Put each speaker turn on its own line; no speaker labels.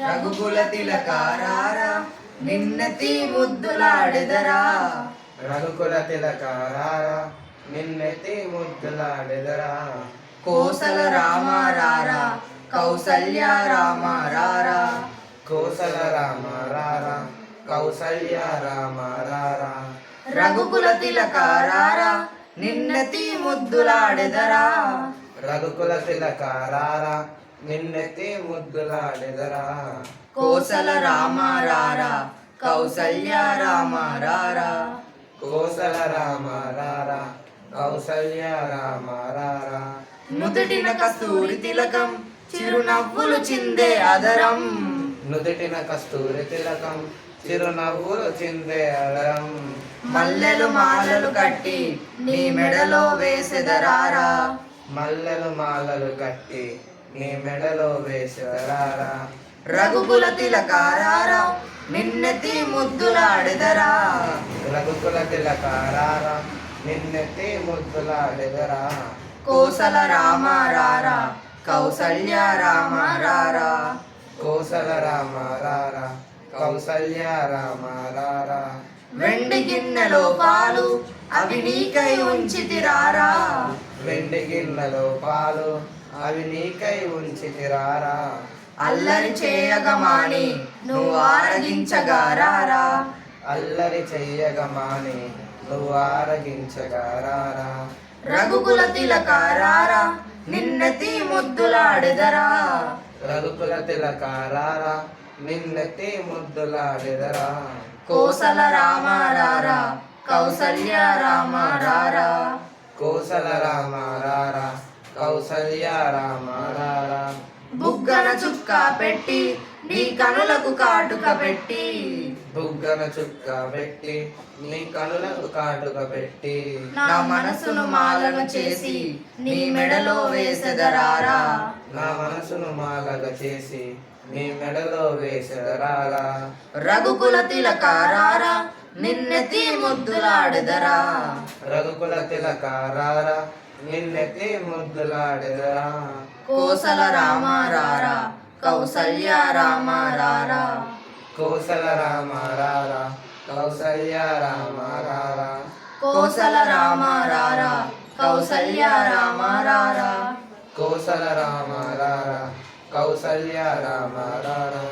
రఘుకుల తిలకారారా నిన్నతి ముద్దులాడెదరా
రఘుకుల తిలకారారా నిన్నెత్తి ముద్దులాడెదరా
కోసల రామారారా కౌసల్య రామారారా
కోసల రామ రారా కౌసల్య రామ రారా
రఘుకుల తిలకారారా నిన్నతి ముద్దులాడెదరా
రఘుకుల తిలకారారా నిన్నెత్తి ముద్దులాడెదరా
కోసల రామారారా కౌసల్య రామారారా?
కోసల రామ రారా కౌసల్య రామ రారా
నుదుటిన కస్తూరి తిలకం చిరునవ్వులు చిందే అదరం.
నుదుటిన కస్తూరి తిలకం చిరునవ్వులు చిందే అలరం
మల్లెలు మాలలు కట్టి నీ మెడలో వేసెదరారా?
మల్లెలు మాలలు కట్టి నీ మెడలో వేసరారా
రఘుకుల తిలకారారా? నిన్నెతి ముద్దులాడెదరా?
రఘుకుల తిలకారారా? నిన్నెత్తి ముద్దులాడెదరా?
కోసల రామారారా? కౌసల్య రామారారా?
కోసల రామ రారా కౌసల్య రామ రారా
వెండి గిన్నెలో పాలు అవి నీకై ఉంచితిరారా?
వెండి గిన్నెలో పాలు అవి నీకై ఉంచి తిరారా
అల్లరి చేయగమాని నువ్వు ఆరగించగారారా
అల్లరి చెయ్యగమాని నువ్వు ఆరగించగారారా
రఘుకుల తిలకారారా నిన్నెతి ముద్దులాడెదరా.
రఘుకుల తిలకారారా నిన్నెత్తి ముద్దులాడెదరా.
కోసల రామారారా కౌసల్య రామారారా
కోసల రామ రారా కౌసల్య రామ
బుగ్గన చుక్క పెట్టి నీ కనులకు కాటుక పెట్టి.
బుగ్గన చుక్క పెట్టి నీ కనులకు కాటుక పెట్టి.
నా మనసును మాలను చేసి నీ మెడలో వేసెదరారా.
నా మనసును మాలగ చేసి నీ మెడలో వేసరారా
రఘుకుల తిలకారారా నిన్నెతి ముద్దులాడెదరా.
రఘుకుల తిలకారారా నిన్నెత్తి ముద్దులాడెదరా?
కోసల రామారారా కౌసల్య రామారారా
కోసల రామ రారా కౌసల్య రామ రారా.
కోసల రామారారా కౌసల్య రామారారా
కోసల రామ రారా కౌసల్య రామ రారా.